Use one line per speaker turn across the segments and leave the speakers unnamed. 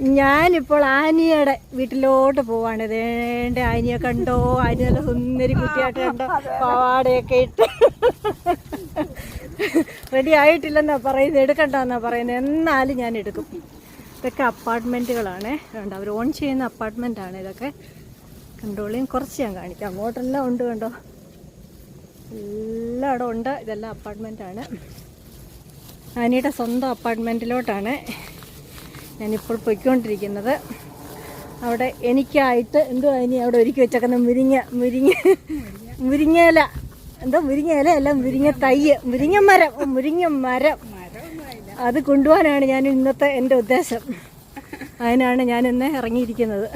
ഞാനിപ്പോൾ ആനിയുടെ വീട്ടിലോട്ട് പോവാണ്. വേണ്ട ആനിയെ കണ്ടോ? ആനി സുന്ദരി കുട്ടിയായിട്ട് കണ്ടോ? പാവാടയൊക്കെ ഇട്ട്. റെഡി ആയിട്ടില്ലെന്നാ പറയുന്നത്. എടുക്കണ്ടെന്നാ പറയുന്നത്. എന്നാലും ഞാൻ എടുക്കും. ഇതൊക്കെ അപ്പാർട്ട്മെന്റുകളാണ്. കണ്ടോ അവർ ഓൺ ചെയ്യുന്ന അപ്പാർട്ട്മെന്റാണ് ഇതൊക്കെ. കണ്ടോളിയും കുറച്ച് ഞാൻ കാണിക്കാം. അങ്ങോട്ടെല്ലാം ഉണ്ട് കണ്ടോ? എല്ലായിടും ഉണ്ട്. ഇതെല്ലാം അപ്പാർട്ട്മെന്റ് ആണ് ആനിയുടെ സ്വന്തം അപ്പാർട്ട്മെന്റിലോട്ടാണ്. ഞാനിപ്പോൾ പൊയ്ക്കൊണ്ടിരിക്കുന്നത്. അവിടെ എനിക്കായിട്ട് എന്തോ ഇനി അവിടെ ഒരുക്കി വെച്ചേക്കുന്ന മുരിങ്ങ മുരിങ്ങ മുരിങ്ങയില. എന്തോ മുരിങ്ങയില അല്ല മുരിങ്ങ തയ്യ് മുരിങ്ങ മരം മുരിങ്ങ മരം. അത് കൊണ്ടുപോകാനാണ് ഞാൻ ഇന്നത്തെ എന്റെ ഉദ്ദേശം. അതിനാണ് ഞാൻ ഇന്ന് ഇറങ്ങിയിരിക്കുന്നത്.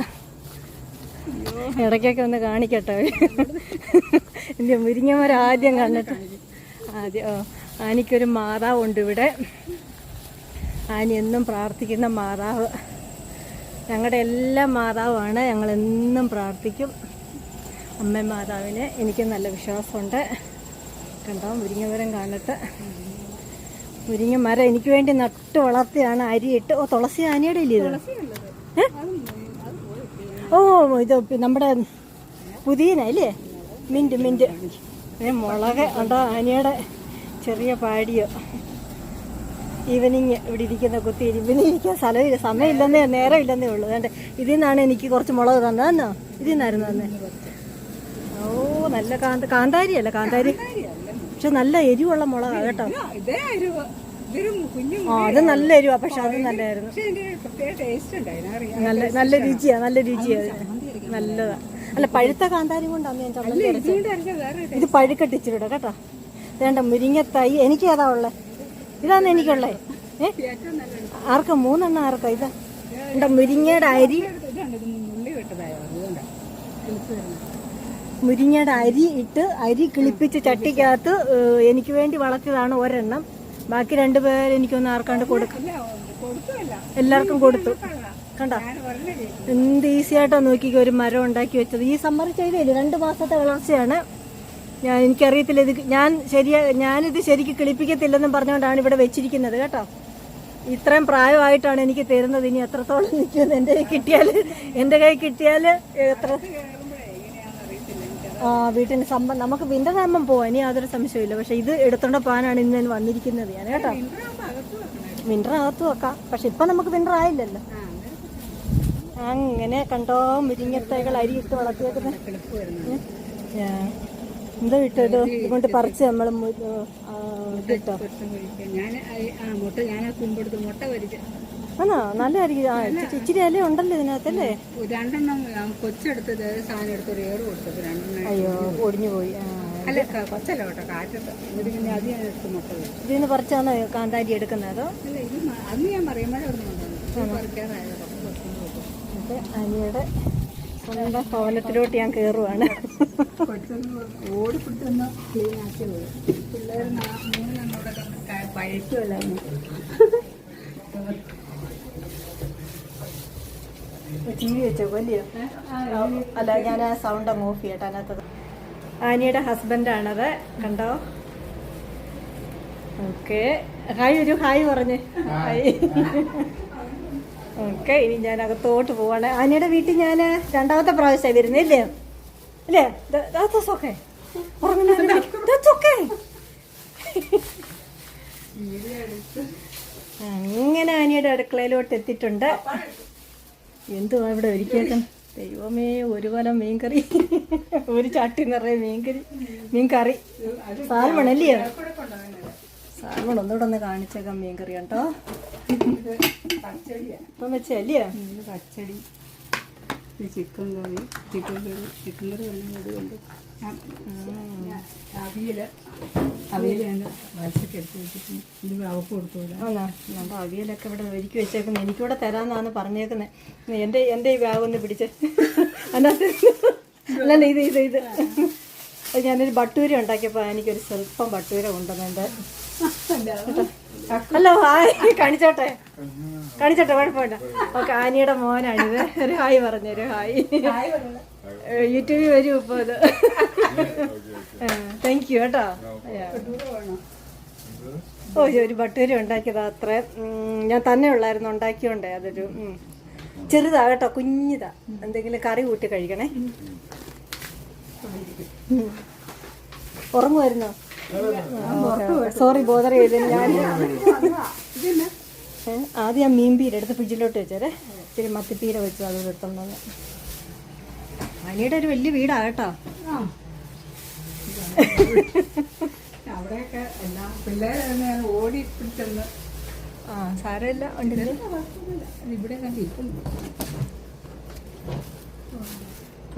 ഇടയ്ക്കൊക്കെ ഒന്ന് കാണിക്കട്ടെ. എന്റെ മുരിങ്ങ മരം ആദ്യം കണ്ടിട്ട്. ആദ്യം എനിക്കൊരു മാതാവുണ്ട് ഇവിടെ. ആനി എന്നും പ്രാർത്ഥിക്കുന്ന മാതാവ്. ഞങ്ങളുടെ എല്ലാ മാതാവാണ് ഞങ്ങളെന്നും പ്രാർത്ഥിക്കും. അമ്മ മാതാവിന് എനിക്ക് നല്ല വിശ്വാസമുണ്ട്. കണ്ടോ? മുരിങ്ങമരം കാണട്ട്. മുരിങ്ങ മരം എനിക്ക് വേണ്ടി നട്ട് വളർത്തിയാണ് അരിയിട്ട് ഓ തുളസി ആനയുടെ ഇല്ലേ ഇത്? ഓ ഇത് നമ്മുടെ പുതിയന അല്ലേ മിന്റ് മിന്റ് മുളക് ഉണ്ടോ ആനയുടെ ചെറിയ പാടിയോ? ഈവനിങ് ഇവിടെ ഇരിക്കുന്ന കുത്തി ഇവന് ഇരിക്കാൻ സ്ഥലമില്ല. സമയമില്ലെന്നേ നേരമില്ലെന്നേ ഉള്ളൂ. വേണ്ട ഇതിൽ നിന്നാണ് എനിക്ക് കുറച്ച് മുളക് തന്നതെന്നോ ഇതിൽ നിന്നായിരുന്നു തന്നെ. ഓ നല്ല കാന്ത കാന്താരി അല്ല കാന്താരി? പക്ഷെ നല്ല എരിവുള്ള മുളകാണ് കേട്ടോ. ആ അത് നല്ല എരിവാ പക്ഷെ അത് നല്ലതായിരുന്നു
അതിനറിയാം
നല്ല നല്ല രുചിയാ നല്ല രുചിയാ. നല്ലതാ. അല്ല പഴുത്ത കാന്താരി കൊണ്ടാണ് ഞാൻ ചമ്മന്തി ഇത് പഴുക്കെട്ടിച്ചിരിടാ കേട്ടോ. വേണ്ട മുരിങ്ങത്തായി എനിക്ക് ഏതാ ഉള്ളത് ഇതാണ് എനിക്കുള്ളത്. ആർക്ക? മൂന്നെണ്ണം ആർക്കാ? ഇതാ. എന്താ മുരിങ്ങയുടെ അരി. മുരിങ്ങയുടെ അരി ഇട്ട് അരി കിളിപ്പിച്ച് ചട്ടിക്കകത്ത് എനിക്ക് വേണ്ടി വളർത്തിയതാണ് ഒരെണ്ണം. ബാക്കി രണ്ടുപേർ എനിക്കൊന്ന് ആർക്കാണ്ട് കൊടുക്കും എല്ലാവർക്കും കൊടുത്തു. കണ്ടോ? എന്ത് ഈസിയായിട്ടാണ് നോക്കിക്കോ നോക്കി ഒരു മരം ഉണ്ടാക്കി വെച്ചത്. ഈ സമ്മർ ചെയ്തേ രണ്ട് മാസത്തെ വളർച്ചയാണ്. ഞാൻ എനിക്കറിയത്തില്ല ഇത് ഞാൻ ശരിയാ ഞാനിത് ശരിക്ക് കിളിപ്പിക്കത്തില്ലെന്നും പറഞ്ഞുകൊണ്ടാണ് ഇവിടെ വെച്ചിരിക്കുന്നത് കേട്ടോ. ഇത്രയും പ്രായമായിട്ടാണ് എനിക്ക് തരുന്നത്. ഇനി എത്രത്തോളം നിൽക്കുന്നത് എന്റെ കൈ കിട്ടിയാൽ എന്റെ കൈ കിട്ടിയാൽ എത്ര? ആ വീട്ടിന് സംബ നമുക്ക് വിന്റെ ആകുമ്പം പോവാം. ഇനി യാതൊരു സംശയമില്ല പക്ഷെ ഇത് എടുത്തോണ്ട് പോകാനാണ് ഇന്ന് ഞാൻ വന്നിരിക്കുന്നത് ഞാൻ കേട്ടോ.
അകത്ത്
വെക്കാം. പക്ഷെ ഇപ്പം നമുക്ക് വിന്റർ ആയില്ലല്ലോ. അങ്ങനെ കണ്ടോ മുരിങ്ങത്തൈകൾ അരി ഇട്ട് വളർത്തിയേക്കുന്നത്. എന്താ വിട്ടത് ഇത് ഇതുകൊണ്ട് പറിച്ച് നമ്മൾ
വരിച്ച്
ആണോ? നല്ല അരി ആ ഇച്ചിരി- അല്ലേ ഇല ഉണ്ടല്ലോ ഇതിനകത്തല്ലേ
രണ്ടെണ്ണം കൊച്ചെടുത്തത് സാധനം എടുത്ത് ഒരു ഏറ് കൊടുത്തത് രണ്ടെണ്ണം
അയ്യോ ഒടിഞ്ഞു പോയി.
അല്ല കൊച്ചല്ല കേട്ടോ കാറ്റത്ത്. എന്നിട്ട് പിന്നെ അത് ഞാൻ എടുത്ത് മുട്ട
ഇതിന് പറിച്ചാണ് കാന്താരി എടുക്കുന്നത് അതോ?
അല്ല ഇത് അന്ന് ഞാൻ പറയുമ്പോഴേ അവിടെ പറിക്കാറായത്
അനിയുടെ സ്വന്തം ഭവനത്തിലോട്ട് ഞാൻ കയറുവാണ്
ഓടിപ്പിട്ടൊന്ന് ക്ലീൻ ആക്കിയത് പിള്ളേർ മൂന്നെണ്ണോടെ പഴയ്ക്കുമല്ലായിരുന്നു
ടി വി വെച്ചോ? വലിയ? അല്ല ഞാൻ ആ സൗണ്ട് അങ്ങ് ഓഫ് ചെയ്യട്ടെ അതിനകത്ത്. ആനിയുടെ ഹസ്ബൻഡാണത് കണ്ടോ? ഓക്കെ ഹായ് ഒരു ഹായ് പറഞ്ഞ്. ഹായ് ഓക്കെ ഇനി ഞാൻ അകത്തോട്ട് പോവാണ്. അനിയുടെ വീട്ടിൽ ഞാൻ രണ്ടാമത്തെ പ്രാവശ്യമായി വരുന്നേ ഇല്ലേ? അല്ലേ ഓക്കെ. അങ്ങനെ അനിയുടെ അടുക്കളയിലോട്ട് എത്തിയിട്ടുണ്ട്. എന്തുവാ ഇവിടെ ഒരുക്കിയേക്കും ദൈവമേ ഒരു കൊലം മീൻകറി. ഒരു ചട്ടി നിറയെ മീൻകറി മീൻകറി. സാൽമണല്ലേ സാൽമൺ ഒന്നുകൂടെ ഒന്ന് കാണിച്ചേക്കാം മീൻകറി കേട്ടോ.
പച്ചടിയാണ്
ഇപ്പം വെച്ചേ അല്ലയോ
ഇത് pachadi. Chicken curry chicken curry chicken curry എല്ലാം അതുകൊണ്ട് അവിയൽ അവിയൽ ഞാൻ വരച്ചൊക്കെ എടുത്ത് വെച്ചിട്ടുണ്ട്. ഇത് അവക്ക് കൊടുത്തോളാം
ആണോ? നമ്മുടെ അവിയലൊക്കെ ഇവിടെ ഒരുക്കി വെച്ചേക്കുന്നത് എനിക്കിവിടെ തരാമെന്നാണ് പറഞ്ഞേക്കുന്നത് എന്റെ എന്റെ ഈ ബാഗ് ഒന്ന് പിടിച്ച്. അതിനകത്ത് അല്ലല്ല ഇത് ഇത് ഇത്. ഞാനൊരു ബട്ടൂര ഉണ്ടാക്കിയപ്പോൾ എനിക്കൊരു സ്വല്പം ബട്ടൂര കൊണ്ടുവന്നുണ്ട് ഹലോ ഹായ്. കാണിച്ചോട്ടെ? കാണിച്ചോട്ടെ കുഴപ്പമില്ല. ഓക്കെ ആനിയുടെ മോനാണിത്. ഒരു ഹായ് പറഞ്ഞു ഒരു ഹായ്. യൂട്യൂബിൽ വരും ഇപ്പൊ അത്. താങ്ക് യു കേട്ടോ. ഓ ഒരു ബട്ടൂരി ഉണ്ടാക്കിയതാ അത്ര. ഞാൻ തന്നെ ഉള്ളായിരുന്നു ഉണ്ടാക്കിയോണ്ടേ അതൊരു ചെറുതാ കേട്ടോ കുഞ്ഞിതാ. എന്തെങ്കിലും കറി കൂട്ടി കഴിക്കണേ. ഉറങ്ങുമായിരുന്നോ സോറി ബോധർ ചെയ്ത് ഞാൻ ആദ്യം മീൻ മീൻപീര എടുത്ത് ഫ്രിഡ്ജിലോട്ട് വെച്ചേരെ. ഇച്ചിരി മത്തിപ്പീര വെച്ചു അത് എടുത്തോണ്ട് വന്ന് അനിയുടെ ഒരു വലിയ വീടാ കേട്ടോ.
അവിടെയൊക്കെ എല്ലാം പിള്ളേരെ ഓടി പിടിച്ചെന്ന്
ആ സാരമില്ല ഉണ്ടല്ലേ?
ഇവിടെ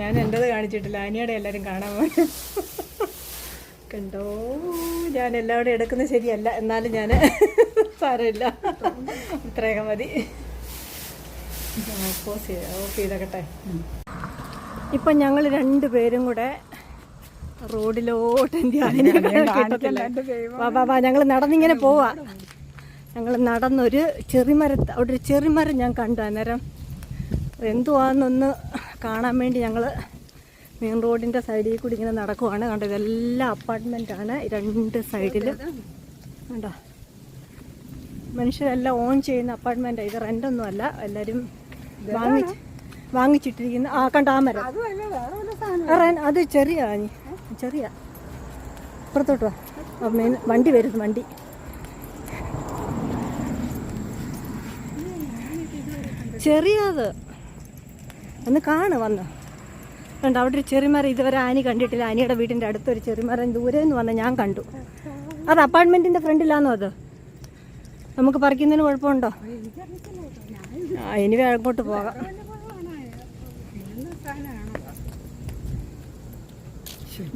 ഞാൻ എന്റെത് കാണിച്ചിട്ടില്ല. അനിയുടെ എല്ലാരും കാണാൻ പോയി. കണ്ടോ? ഞാൻ എല്ലാവരും എടുക്കുന്നത് ശരിയല്ല. എന്നാലും ഞാൻ സാരമില്ല. ഇത്രയൊക്കെ മതി. ചെയ്ത് ഓഫ് ചെയ്തേക്കട്ടെ. ഇപ്പം ഞങ്ങൾ രണ്ടുപേരും കൂടെ റോഡിലോട്ട് വാ ഞങ്ങൾ നടന്നിങ്ങനെ പോവാ. ഞങ്ങൾ നടന്നൊരു ചെറിമര അവിടെ ഒരു ചെറിമരം ഞാൻ കണ്ടു അന്നേരം. എന്തുവാന്നൊന്ന് കാണാൻ വേണ്ടി ഞങ്ങൾ മെയിൻ റോഡിന്റെ സൈഡിൽ കൂടി ഇങ്ങനെ നടക്കുവാണ്. കണ്ടോ ഇതെല്ലാം അപ്പാർട്ട്മെന്റാണ് രണ്ട് സൈഡിൽ കണ്ടോ? മനുഷ്യരെല്ലാം ഓൺ ചെയ്യുന്ന അപ്പാർട്ട്മെന്റാണ് ഇത് റെന്റൊന്നും അല്ല. എല്ലാവരും വാങ്ങിച്ച് വാങ്ങിച്ചിട്ടിരിക്കുന്ന. ആ കണ്ട ആ മരം. അത് ചെറിയ ചെറിയ. അപ്പുറത്തോട്ട് വാ. ആ, മെയിൻ- വണ്ടി വരുന്നു വണ്ടി. ചെറിയത്. ഒന്ന് കാണു വന്ന്? കണ്ടോ അവിടെ ഒരു ചെറിമറ ഇതുവരെ ആനി കണ്ടിട്ടില്ല. ആനിയുടെ വീടിന്റെ അടുത്തൊരു ചെറിമരം ദൂരെ എന്ന് പറഞ്ഞാൽ ഞാൻ കണ്ടു. അത് അപ്പാർട്ട്മെന്റിന്റെ ഫ്രണ്ടിലാണോ അത്? നമുക്ക് പറിക്കുന്നതിന് കുഴപ്പമുണ്ടോ? ആ ഇനി അങ്ങോട്ട് പോകാം.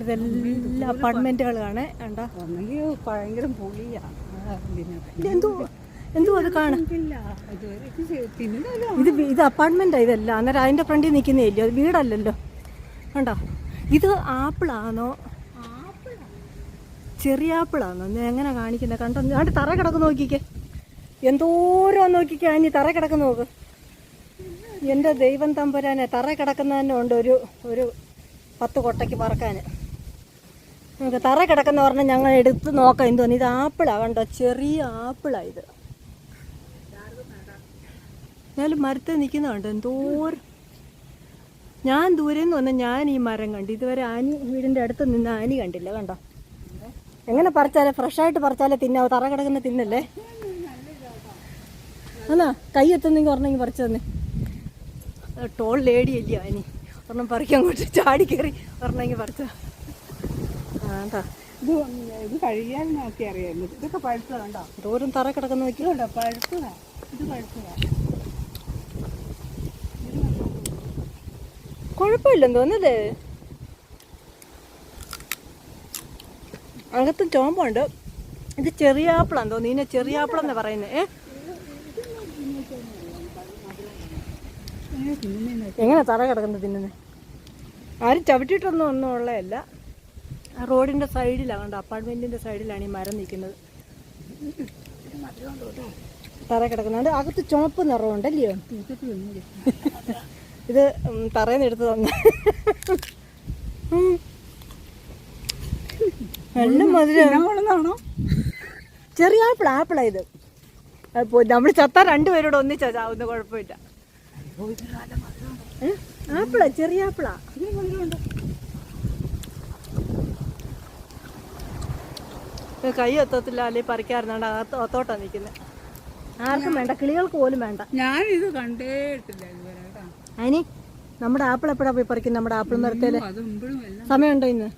ഇതെല്ലാം അപ്പാർട്ട്മെന്റുകളാണ് കണ്ടോ?
ഭയങ്കര പൊളിയാണ്
എന്തോ എന്തോ അത് കാണാം.
ഇത്
ഇത് അപ്പാർട്ട്മെന്റാ ഇതെല്ലാം. അന്നേരം അതിന്റെ ഫ്രണ്ടിൽ നിൽക്കുന്നേ അത് വീടല്ലല്ലോ. കണ്ടോ? ഇത് ആപ്പിളാണോ ചെറിയ ആപ്പിളാണോ എങ്ങനെ കാണിക്കുന്നത് കണ്ടോ? അവിടെ തറ കിടക്കുന്ന നോക്കിക്കേ. എന്തോരം നോക്കിക്കേ? അനി തറ കിടക്കുന്ന നോക്ക്. എന്റെ ദൈവം തമ്പുരാനെ തറ കിടക്കുന്ന തന്നെ ഉണ്ട് ഒരു ഒരു പത്ത് കൊട്ടയ്ക്ക് പറക്കാൻ നമുക്ക് തറ കിടക്കുന്ന പറഞ്ഞാൽ ഞങ്ങൾ എടുത്ത് നോക്കാം. എന്തോ ഇത് ആപ്പിളാ കണ്ടോ? ചെറിയ ആപ്പിളാണ് ഇത്. എന്നാലും മരത്തിൽ നിൽക്കുന്നുണ്ട് എന്തോരം ഞാൻ ദൂരെ നിന്ന് വന്ന ഞാൻ ഈ മരം കണ്ടു. ഇതുവരെ ആനി വീടിന്റെ അടുത്ത് നിന്ന് ആനി കണ്ടില്ല കണ്ടോ? എങ്ങനെ പറിച്ചാലേ ഫ്രഷായിട്ട് പറിച്ചാലേ തിന്നാവോ തറ കിടക്കുന്ന തിന്നല്ലേ? അല്ല കൈ എത്തുന്നെങ്കിൽ ഒരെണ്ണെങ്കിൽ പറിച്ചു തന്നെ. ടോൾ ലേഡി അല്ലയോ ആനി? ഒരെണ്ണം പറിക്കാൻ അങ്ങോട്ട് ചാടി കയറി ഒരെണ്ണെങ്കിൽ പറിച്ച ആണ്ടാ
ഇത് ഇത് കഴിയാൻ നോക്കി അറിയാം ഇതൊക്കെ പഴുത്തതുണ്ടോ
ദൂരം തറ കിടക്കുന്ന നോക്കി
പഴുത്തതാ. ഇത് പഴുത്തതാ.
കുഴപ്പമില്ലെന്ന് തോന്നല്ലേ അകത്തും ചോമ്പുണ്ട്. ഇത് ചെറിയ ആപ്പിളാന്ന് തോന്നുന്നു. ഇതിനെ ചെറിയ ആപ്പിളെന്ന് പറയുന്നത് ഏ? എങ്ങനെ തറ കിടക്കുന്നത് തിന്നുന്നത് ആരും ചവിട്ടിയിട്ടൊന്നും ഒന്നും ഉള്ളതല്ല. റോഡിന്റെ സൈഡിലാണ് കണ്ടോ? അപ്പാർട്ട്മെന്റിന്റെ സൈഡിലാണ് ഈ മരം നിൽക്കുന്നത്. തറ കിടക്കുന്നുണ്ട്. അകത്ത്
ചുമപ്പ് നിറവുണ്ടല്ലയോ
ഇത് എടുത്ത് തന്നെ. നല്ല
മധുരമാണോ
ചെറിയ ആപ്പിൾ ആപ്പിളാ ഇത്. നമ്മൾ ചത്ത രണ്ടുപേരോട് ഒന്നിച്ചാ ചാവുന്ന കുഴപ്പമില്ല? ആപ്പിളാ ചെറിയ ആപ്പിളാ. കൈ എത്തത്തില്ല അല്ലെങ്കിൽ പറിക്കാറുണ്ട് അകത്ത് ഒത്തോട്ടാ നിൽക്കുന്നത് ആർക്കും വേണ്ട കിളികൾക്ക് പോലും വേണ്ട.
ഞാനിത് കണ്ടേട്ടില്ല ഇതുവരെ.
അതിന് നമ്മുടെ ആപ്പിൾ എപ്പോഴാ പോയി പറിക്കുന്നത്? നമ്മുടെ ആപ്പിൾ
മരത്തേൽ ഇമ്പോഴും
സമയമുണ്ടോ ഇന്ന്?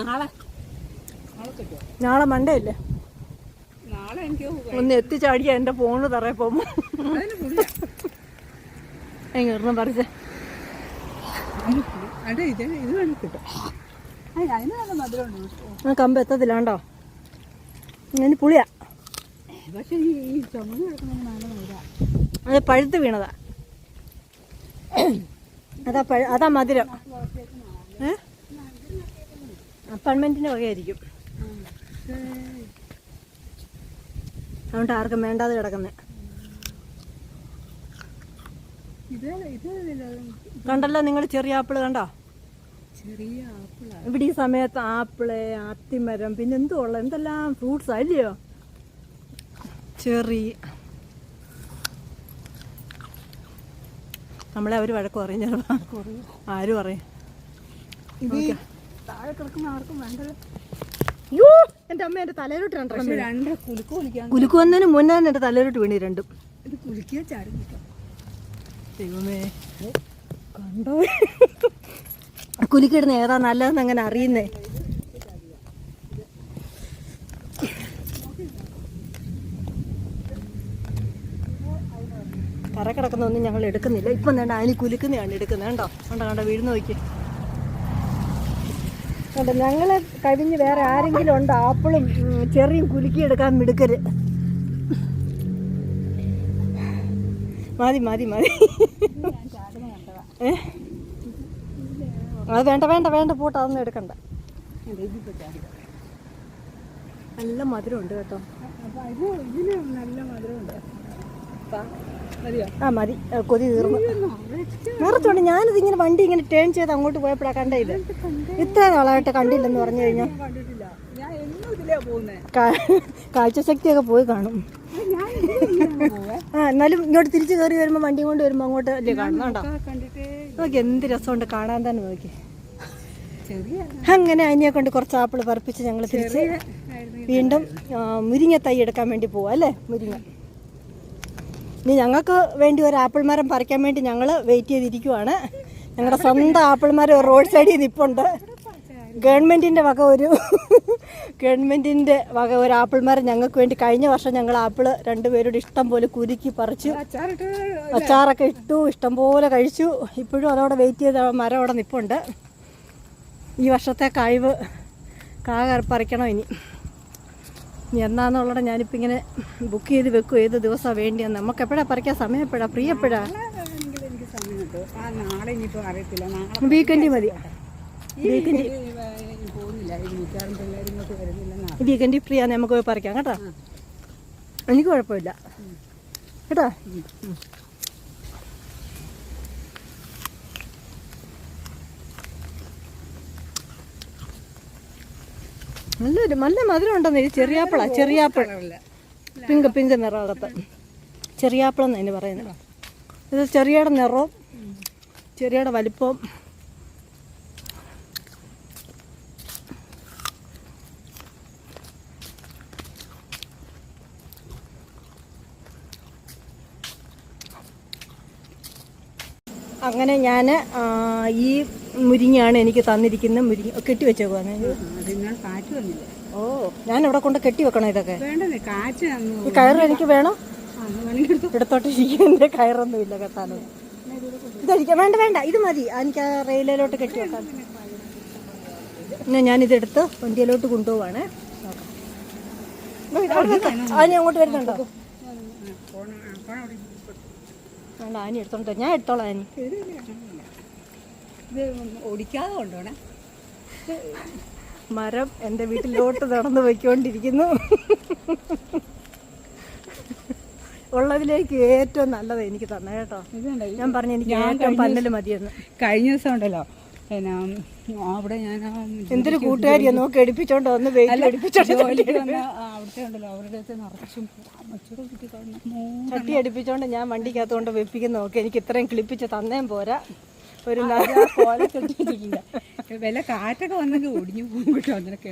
നാളെ.
മണ്ടേ അല്ലേ? ഒന്ന് എത്തിച്ചാടിയ എന്റെ ഫോണ് തറയെ
പോകുമ്പോ
എങ്ങനെ പറിച്ചേ.
മധുരമുണ്ട്.
കമ്പ് എത്തത്തില്ലാണ്ടോ? ഇനി പുളിയാ.
പക്ഷേ ഈ ഈ ചുമന്ന് കിടക്കുന്ന നല്ല മധുര.
അത് പഴുത്ത് വീണതാ. അതാ പഴ അതാ മധുരം. ഏ? വകയായിരിക്കും. അതുകൊണ്ട് ആർക്കും വേണ്ടാതെ
ഇത്
കണ്ടല്ലോ നിങ്ങൾ ചെറിയ ആപ്പിൾ കണ്ടോ?
ചെറിയ
ഇവിടെ ഈ സമയത്ത് ആപ്പിൾ അത്തിമരം പിന്നെ എന്തോ എന്തെല്ലാം ഫ്രൂട്ട്സ് അല്ലയോ? ചെറി. നമ്മളെ അവർ വഴക്ക് പറയും ചിലപ്പോൾ ആരും പറയും?
ഇത് താഴെ കിടക്കുന്ന ആർക്കും വേണ്ടത്
അയ്യോ എന്റെ അമ്മ എന്റെ തലയിലോട്ട്
പക്ഷെ രണ്ട് കുലുക്ക് കുലിക്കാൻ
കുലുക്കുവന്നതിന് മുന്നേ തന്നെ എന്റെ തലയിലോട്ട് വീണി രണ്ടും.
ഇത് കുലിക്കുക ചാടി
ദൈവമേ. കണ്ടോ? കുലുക്കിടുന്ന ഏതാ നല്ലതെന്ന് അങ്ങനെ അറിയുന്നേ. കിടക്കുന്നൊന്നും ഞങ്ങൾ എടുക്കുന്നില്ല. ഇപ്പം വേണ്ട അതിന് കുലുക്കുന്നതാണ് എടുക്കുന്നത്. കണ്ടോ? കണ്ടോ കണ്ടോ വീഴുന്ന നോക്കി. കണ്ടോ ഞങ്ങൾ കഴിഞ്ഞ് വേറെ ആരെങ്കിലും ഉണ്ടോ? ആപ്പിളും ചെറിയും കുലുക്കി എടുക്കാൻ മിടുക്കൽ മതി മതി മതി. അത് വേണ്ട വേണ്ട വേണ്ട പൂട്ട അതൊന്നും എടുക്കണ്ട. നല്ല മധുരമുണ്ട് കേട്ടോ.
ഇതിന് നല്ല മധുരമുണ്ട്.
ആ മതി. കൊതി തീർന്നു. നിറച്ചുണ്ട് ഞാനിത് ഇങ്ങനെ വണ്ടി ഇങ്ങനെ ടേൺ ചെയ്ത് അങ്ങോട്ട് പോയപ്പോഴാണ് കണ്ട ഇത്. ഇത്ര നാളായിട്ട് കണ്ടില്ലെന്ന് പറഞ്ഞു കഴിഞ്ഞാൽ കാഴ്ചശക്തിയൊക്കെ പോയി കാണും. ആ എന്നാലും ഇങ്ങോട്ട് തിരിച്ചു കയറി വരുമ്പോൾ വണ്ടി കൊണ്ട് വരുമ്പോൾ അങ്ങോട്ട് അല്ലേ
കാണുന്നുണ്ടോ
നോക്കി എന്ത് രസമുണ്ട് കാണാൻ തന്നെ നോക്കി. അങ്ങനെ അതിനെ കൊണ്ട് കുറച്ച് ആപ്പിൾ പറപ്പിച്ച് ഞങ്ങൾ തിരിച്ച് വീണ്ടും മുരിങ്ങ തൈ എടുക്കാൻ വേണ്ടി പോവാം അല്ലേ? മുരിങ്ങ. ഇനി ഞങ്ങൾക്ക് വേണ്ടി ഒരു ആപ്പിൾ മരം പറിക്കാൻ വേണ്ടി ഞങ്ങൾ വെയിറ്റ് ചെയ്തിരിക്കുവാണ്. ഞങ്ങളുടെ സ്വന്തം ആപ്പിൾ മരം റോഡ് സൈഡിൽ നിൽപ്പുണ്ട് ഗവൺമെന്റിന്റെ വക ഒരു ഗവൺമെന്റിന്റെ വക ഒരു ആപ്പിൾ മരം ഞങ്ങൾക്ക് വേണ്ടി കഴിഞ്ഞ വർഷം ഞങ്ങൾ ആപ്പിൾ രണ്ടുപേരോട് ഇഷ്ടം പോലെ കുരുക്കി പറിച്ചു. അച്ചാറൊക്കെ ഇട്ടു ഇഷ്ടം പോലെ കഴിച്ചു. ഇപ്പോഴും അതവിടെ വെയിറ്റ് ചെയ്ത മരം അവിടെ നിപ്പുണ്ട്. ഈ വർഷത്തെ കഴിവ് കാ പറിക്കണം ഇനി? ഇനി എന്നാന്നുള്ളത് ഞാനിപ്പോൾ ഇങ്ങനെ ബുക്ക് ചെയ്ത് വെക്കും ഏത് ദിവസമാണ് വേണ്ടിയെന്ന്. നമുക്ക് എപ്പോഴാണ് പറിക്കാൻ സമയം എപ്പോഴാണ് ഫ്രീ എപ്പോഴാണ് വീക്കെൻഡ് മതി
വീക്കെൻഡ്
വീക്കെൻഡ് ഫ്രീ ആണ് നമുക്ക് പോയി പറിക്കാം. കേട്ടോ? എനിക്ക് കുഴപ്പമില്ല. കേട്ടോ? നല്ലൊരു നല്ല മധുരം ഉണ്ടെന്ന് ഇത് ചെറിയാപ്പിളാ ചെറിയാപ്പിൾ.
കളറില്ല
പിങ്ക് പിങ്ക് നിറകത്ത് ചെറിയാപ്പിളെന്ന് അതിന് പറയുന്നത്. ഇത് ചെറിയയുടെ നിറവും ചെറിയയുടെ വലിപ്പവും. അങ്ങനെ ഞാൻ ഈ മുരിങ്ങയാണ് എനിക്ക് തന്നിരിക്കുന്ന മുരിങ്ങ കെട്ടി വെച്ചേക്കുവാണ്.
വന്നില്ല?
ഓ ഞാൻ ഇവിടെ കൊണ്ട് കെട്ടി വെക്കണം ഇതൊക്കെ? ഈ കയറ് എനിക്ക് വേണോ? ഇടത്തോട്ട് ഇരിക്കുന്നതിന്റെ കയറൊന്നും ഇല്ല കെട്ടാനും. ഇതടിക്കാം വേണ്ട വേണ്ട ഇത് മതി. എനിക്ക് ആ റെയിലിലോട്ട് കെട്ടി വെക്കാം. പിന്നെ ഞാനിതെടുത്ത് വണ്ടിയിലോട്ട് കൊണ്ടുപോവാണ്. അതിന് അങ്ങോട്ട് വരുന്നുണ്ടോ? വേണ്ട ആനി എടുത്തോണ്ട് ഞാൻ എടുത്തോളാം ആനി.
ഇത് ഓടിക്കാതെ കൊണ്ടോണേ
മരം എന്റെ വീട്ടിലോട്ട് നടന്ന് പോയിക്കൊണ്ടിരിക്കുന്നു. ഉള്ളതിലേക്ക് ഏറ്റവും നല്ലത് എനിക്ക് തന്നെ കേട്ടോ. ഞാൻ പറഞ്ഞു എനിക്ക് ഏറ്റവും പന്നൽ മതിയെന്ന്.
കഴിഞ്ഞ ദിവസം ഉണ്ടല്ലോ. പിന്നെ അവിടെ ഞാൻ
എന്തൊരു കൂട്ടുകാരിയാ? നോക്കി എടുപ്പിച്ചോണ്ട് വന്ന്
അവിടുത്തെ ഉണ്ടല്ലോ അവരുടെ നിറച്ചും
ചട്ടി അടുപ്പിച്ചോണ്ട് ഞാൻ വണ്ടിക്കകത്തോണ്ട് വെപ്പിക്കുന്ന നോക്കി എനിക്ക് ഇത്രയും കിളിപ്പിച്ച് തന്നേം പോരാ. ഒരു
പോലെ കെട്ടിയിട്ടില്ല വില കാറ്റൊക്കെ വന്നെങ്കിൽ ഒടിഞ്ഞു പോകും കേട്ടോ അതിനൊക്കെ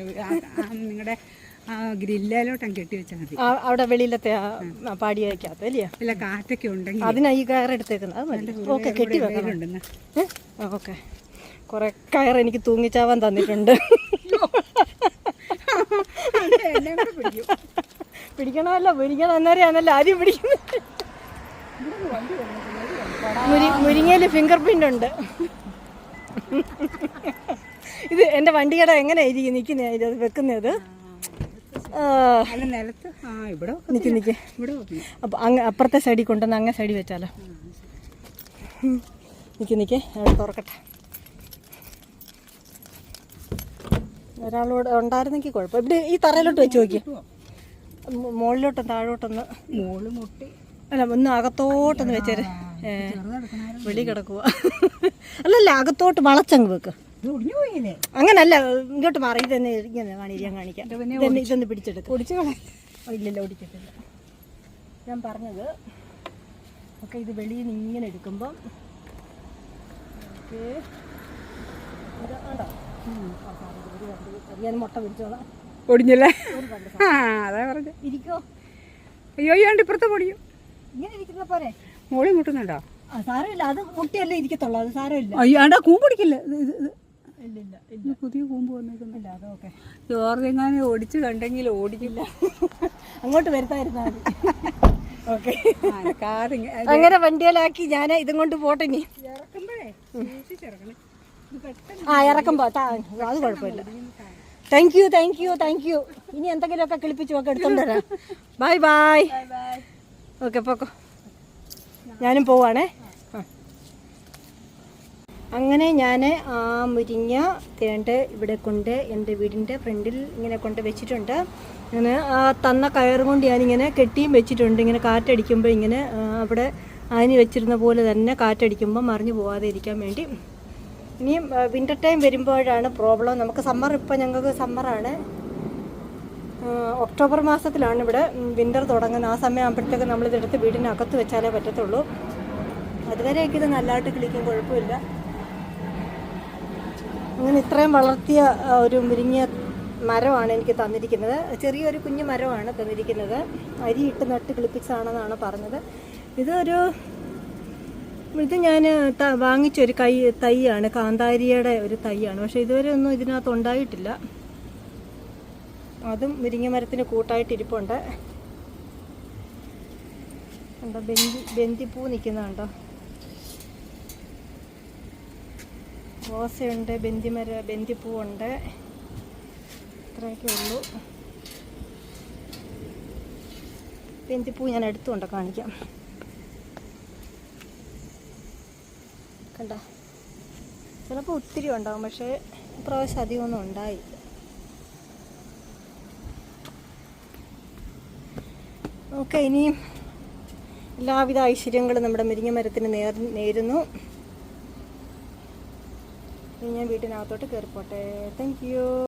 നിങ്ങളുടെ ആ ഗ്രില്ലിലോട്ടം കെട്ടി വെച്ചാൽ മതി.
അവിടെ വെളിയിലത്തെ പാടി വയ്ക്കാത്ത അല്ലയോ
കാറ്റൊക്കെ ഉണ്ടെങ്കിൽ
അതിനാ ഈ കയറെടുത്തേക്കുന്നത് ഓക്കെ കെട്ടി വെക്കണം.
ഉണ്ടെന്ന്
ഓക്കെ. കുറെ കയർ എനിക്ക് തൂങ്ങിച്ചാവാൻ തന്നിട്ടുണ്ട്.
പിടിക്കണം
പിടിക്കണമല്ലോ മുരിങ്ങ അന്നേരമാണല്ലോ ആദ്യം പിടിക്കുന്നത്. മുരിങ്ങയിൽ ഫിംഗർ പ്രിന്റ് ഉണ്ട്. ഇത് എന്റെ വണ്ടിയുടെ എങ്ങനെ ഇരിക്കും നിക്കുന്നത് വെക്കുന്നത്?
അപ്പൊ.
അപ്പം അങ്ങ് അപ്പുറത്തെ സൈഡിൽ കൊണ്ടുവന്ന് അങ്ങേ സൈഡിൽ വെച്ചാലോ. ഉം. നിക്ക്. തുറക്കട്ടെ. ഒരാളോട് ഉണ്ടായിരുന്നെങ്കിൽ കുഴപ്പം ഇവിടെ ഈ തറയിലോട്ട് വെച്ച് നോക്കി
മുകളിലോട്ടൊന്ന്
മുകളിലോട്ടും താഴോട്ടൊന്ന്
മുട്ടി
അല്ല ഒന്ന് അകത്തോട്ടൊന്ന് വെച്ചേര് വെളി കിടക്കുക അല്ലല്ല അകത്തോട്ട് വളച്ചങ്ങ് വെക്ക് അങ്ങനല്ല ഇങ്ങോട്ട് മാറി തന്നെ ഇങ്ങനെ കാണിക്കാൻ കാണിക്കാം ഇതെന്നെ പിടിച്ചെടുക്കും
ഒടിച്ചു
ഇല്ലല്ലോ ഓ, ഞാൻ പറഞ്ഞത് ഒക്കെ ഇത് വെളിയിൽ നിന്ന് ഇങ്ങനെ എടുക്കുമ്പം ഓക്കെ ഇത് മുട്ട
ആ അതാ പറഞ്ഞു അയ്യോ അയ്യാണ്ട് ഇപ്പുറത്തെ പൊടിയും. മോളി മുട്ടുന്നുണ്ടോ?
സാരമില്ല. അത് മുട്ടിയല്ലേ ഇരിക്കത്തുള്ളൂ. അത് സാരമില്ല.
അയ്യാണ്ടാ കൂമ്പ് പിടിക്കില്ല? ഇത് പുതിയ കൂമ്പ് വന്നേക്കുന്നില്ല
ഇല്ല അതൊക്കെ
ചോറെങ്ങാനും ഓടിച്ച് കണ്ടെങ്കിൽ ഓടിക്കില്ല
അങ്ങോട്ട് വരുത്തായിരുന്നാ മതി. ഓക്കെ. അങ്ങനെ വണ്ടിയിലാക്കി ഞാൻ ഇതും കൊണ്ട് പോട്ടെ ഇനി.
ഇറക്കുമ്പോഴേ സൂക്ഷിച്ചിറക്കണം.
ആ ഇറക്കം പോ. അത് കുഴപ്പമില്ല. Thank you thank you thank you ഇനി എന്തെങ്കിലുമൊക്കെ കിളിപ്പിച്ച് ഒക്കെ എടുത്തോണ്ട് തരാം ബൈ ബൈ ഓക്കെ പോക്കോ. ഞാനും പോവാണേ. അങ്ങനെ ഞാൻ ആ മുരിങ്ങ തേണ്ട് ഇവിടെ കൊണ്ട് എന്റെ വീടിന്റെ ഫ്രണ്ടിൽ ഇങ്ങനെ കൊണ്ട് വെച്ചിട്ടുണ്ട്. ഇങ്ങനെ ആ തന്ന കയറും കൊണ്ട് ഞാനിങ്ങനെ കെട്ടിയും വെച്ചിട്ടുണ്ട്. ഇങ്ങനെ കാറ്റടിക്കുമ്പോൾ ഇങ്ങനെ അവിടെ ആനി വെച്ചിരുന്ന പോലെ തന്നെ കാറ്റടിക്കുമ്പോൾ മറിഞ്ഞു പോവാതെ ഇരിക്കാൻ വേണ്ടി. ഇനിയും വിന്റർ ടൈം വരുമ്പോഴാണ് പ്രോബ്ലം നമുക്ക് സമ്മർ ഇപ്പോൾ ഞങ്ങൾക്ക് സമ്മറാണ് ഒക്ടോബർ മാസത്തിലാണ് ഇവിടെ വിന്റർ തുടങ്ങുന്നത്. ആ സമയം ആകുമ്പോഴത്തേക്ക് നമ്മളിതെടുത്ത് വീടിനകത്ത് വെച്ചാലേ പറ്റത്തുള്ളൂ. അതുവരെയൊക്കെ ഇത് നല്ലതായിട്ട് കിളിക്കും കുഴപ്പമില്ല. അങ്ങനെ ഇത്രയും വളർത്തിയ ഒരു മുരിങ്ങിയ മരമാണ് എനിക്ക് തന്നിരിക്കുന്നത്. ചെറിയൊരു കുഞ്ഞു മരമാണ് തന്നിരിക്കുന്നത്. അരി ഇട്ട് നട്ട് കിളിപ്പിച്ചതാണെന്നാണ് പറഞ്ഞത്. ഇതൊരു ഇത് ഞാൻ വാങ്ങിച്ചൊരു കൈ തൈയാണ് കാന്താരിയുടെ ഒരു തൈയാണ്. പക്ഷെ ഇതുവരെ ഒന്നും ഇതിനകത്ത് ഉണ്ടായിട്ടില്ല. അതും മുരിങ്ങ മരത്തിന് കൂട്ടായിട്ട് ഇരിപ്പുണ്ട്. കണ്ടോ ബന്ദി ബന്ദിപ്പൂ നിൽക്കുന്നുണ്ടോ റോസയുണ്ട് ബന്ദിമര ഉണ്ട് ഇത്രയൊക്കെ ഉള്ളൂ. ബെന്തിപ്പൂ ഞാൻ എടുത്തുകൊണ്ട് കാണിക്കാം. കണ്ട? ചിലപ്പോൾ ഒത്തിരി ഉണ്ടാവും പക്ഷേ ഇപ്രാവശ്യം അധികമൊന്നും ഉണ്ടായില്ല. ഓക്കെ ഇനിയും എല്ലാവിധ ഐശ്വര്യങ്ങളും നമ്മുടെ മുരിങ്ങ മരത്തിന് നേർ നേരുന്നു. ഇനി ഞാൻ വീട്ടിനകത്തോട്ട് കയറിപ്പോട്ടെ താങ്ക് യു